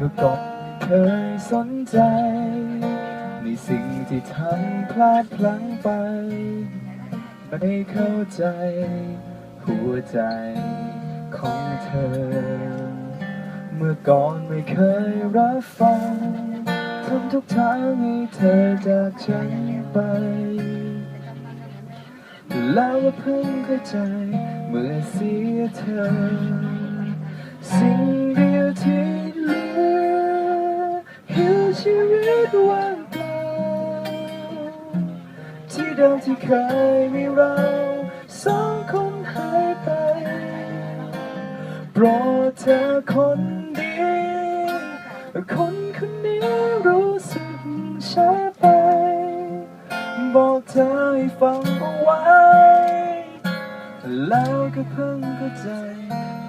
ก็เคยสนใจ ในสิ่งที่ทำพลาดพลั้งไป ไม่เข้าใจ หัวใจของเธอ เมื่อก่อนไม่เคยรับฟังทำทุกทางให้เธอจากฉันไป แล้วก็เพิ่งเข้าใจ เมื่อเสียเธอสิ่ง ชีวิตว่างเปล่าที่เดิมที่เคยมีเราสองคนหายไปโปรดเธอคนเดียวคนคนนี้รู้สึกช้ไป บอกเธอให้ฟังเอาไว้ แล้วก็เพิ่งเข้าใจ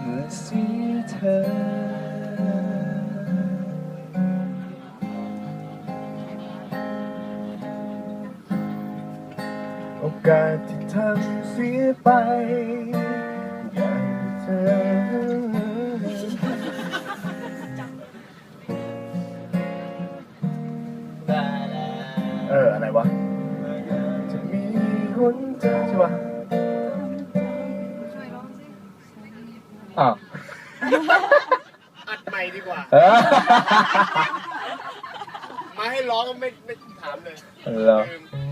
เมื่อเสียเธอ โอกาสที่ทำเสียไป อยากให้เธอเออ อะไรวะ จะมีหนทางใช่ปะอ้าวอัดใหม่ดีกว่าเออมาให้ร้องก็ไม่ไม่ถามเลยเหรอ ลืม